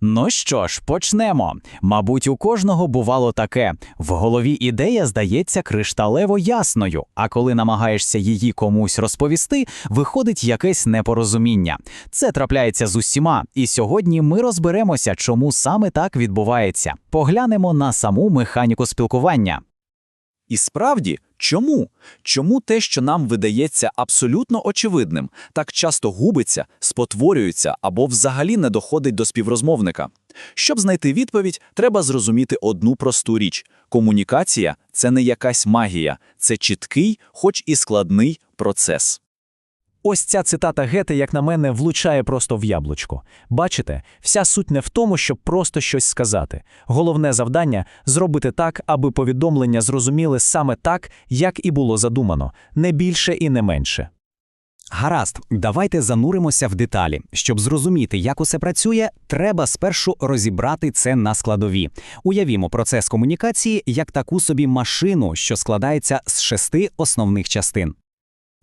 Ну що ж, почнемо. Мабуть, у кожного бувало таке: в голові ідея здається кришталево ясною, а коли намагаєшся її комусь розповісти, виходить якесь непорозуміння. Це трапляється з усіма, і сьогодні ми розберемося, чому саме так відбувається. Поглянемо на саму механіку спілкування. І справді, чому? Чому те, що нам видається абсолютно очевидним, так часто губиться, спотворюється або взагалі не доходить до співрозмовника? Щоб знайти відповідь, треба зрозуміти одну просту річ: комунікація це не якась магія, це чіткий, хоч і складний процес. Ось ця цитата Гете, як на мене, влучає просто в яблучко. Бачите, вся суть не в тому, щоб просто щось сказати. Головне завдання зробити так, аби повідомлення зрозуміли саме так, як і було задумано, не більше і не менше. Гаразд, давайте зануримося в деталі. Щоб зрозуміти, як усе працює, треба спершу розібрати це на складові. Уявімо процес комунікації як таку собі машину, що складається з шести основних частин.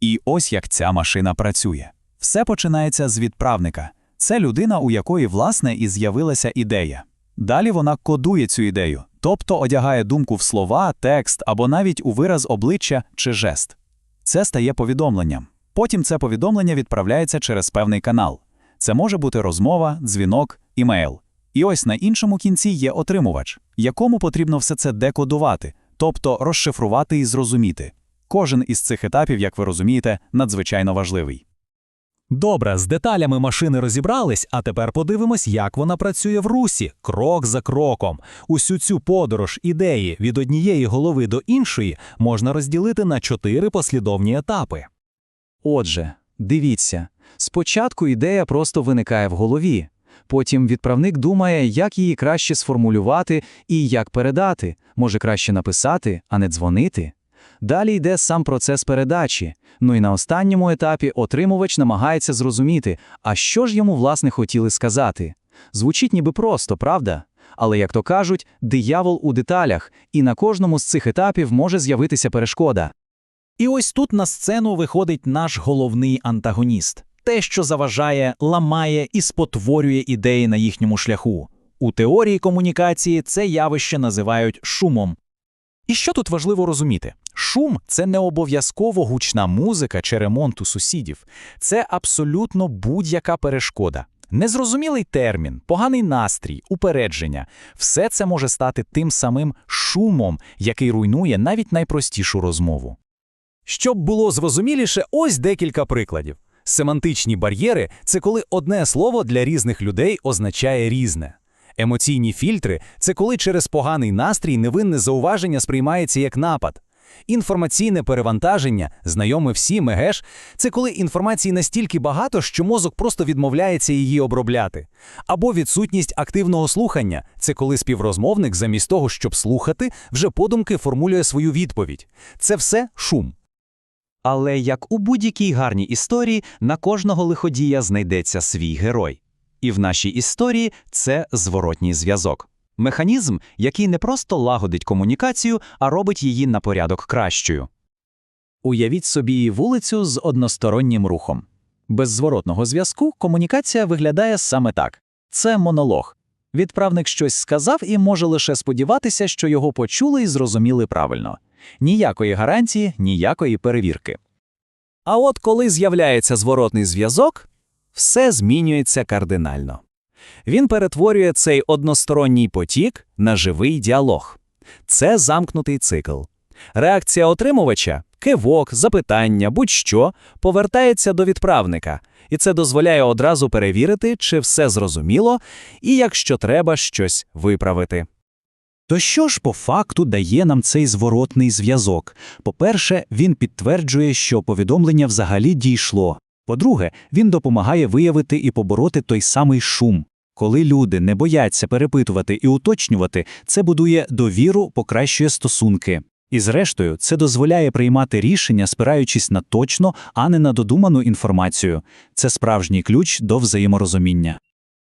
І ось як ця машина працює. Все починається з відправника. Це людина, у якої, власне, і з'явилася ідея. Далі вона кодує цю ідею, тобто одягає думку в слова, текст або навіть у вираз обличчя чи жест. Це стає повідомленням. Потім це повідомлення відправляється через певний канал. Це може бути розмова, дзвінок, імейл. І ось на іншому кінці є отримувач, якому потрібно все це декодувати, тобто розшифрувати і зрозуміти. Кожен із цих етапів, як ви розумієте, надзвичайно важливий. Добре, з деталями машини розібрались, а тепер подивимось, як вона працює в русі, крок за кроком. Усю цю подорож ідеї від однієї голови до іншої можна розділити на чотири послідовні етапи. Отже, дивіться, спочатку ідея просто виникає в голові. Потім відправник думає, як її краще сформулювати і як передати, може краще написати, а не дзвонити. Далі йде сам процес передачі. Ну і на останньому етапі отримувач намагається зрозуміти, а що ж йому власне хотіли сказати. Звучить ніби просто, правда? Але, як то кажуть, диявол у деталях, і на кожному з цих етапів може з'явитися перешкода. І ось тут на сцену виходить наш головний антагоніст те, що заважає, ламає і спотворює ідеї на їхньому шляху. У теорії комунікації це явище називають шумом. І що тут важливо розуміти? Шум це не обов'язково гучна музика чи ремонт у сусідів, це абсолютно будь-яка перешкода. Незрозумілий термін, поганий настрій, упередження все це може стати тим самим шумом, який руйнує навіть найпростішу розмову. Щоб було зрозуміліше, ось декілька прикладів. Семантичні бар'єри це коли одне слово для різних людей означає різне. Емоційні фільтри це коли через поганий настрій невинне зауваження сприймається як напад. Інформаційне перевантаження, знайоме всім, егеш, це коли інформації настільки багато, що мозок просто відмовляється її обробляти. Або відсутність активного слухання це коли співрозмовник, замість того, щоб слухати, вже подумки формулює свою відповідь. Це все шум. Але як у будь-якій гарній історії, на кожного лиходія знайдеться свій герой. І в нашій історії це зворотній зв'язок. Механізм, який не просто лагодить комунікацію, а робить її на порядок кращою. Уявіть собі вулицю з одностороннім рухом. Без зворотного зв'язку комунікація виглядає саме так: це монолог. Відправник щось сказав і може лише сподіватися, що його почули і зрозуміли правильно. Ніякої гарантії, ніякої перевірки. А от коли з'являється зворотний зв'язок, все змінюється кардинально. Він перетворює цей односторонній потік на живий діалог. Це замкнутий цикл. Реакція отримувача кивок, запитання, будь-що повертається до відправника, і це дозволяє одразу перевірити, чи все зрозуміло, і якщо треба щось виправити. То що ж по факту дає нам цей зворотний зв'язок? По-перше, він підтверджує, що повідомлення взагалі дійшло. По-друге, він допомагає виявити і побороти той самий шум. Коли люди не бояться перепитувати і уточнювати, це будує довіру, покращує стосунки. І зрештою, це дозволяє приймати рішення, спираючись на точно, а не на додуману інформацію. Це справжній ключ до взаєморозуміння.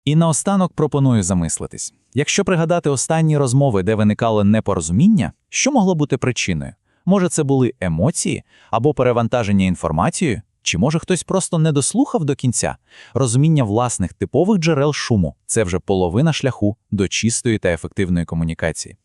І наостанок пропоную замислитись. Якщо пригадати останні розмови, де виникало непорозуміння, що могло бути причиною? Може, це були емоції або перевантаження інформацією, Чи може хтось просто не дослухав до кінця? Розуміння власних типових джерел шуму це вже половина шляху до чистої та ефективної комунікації.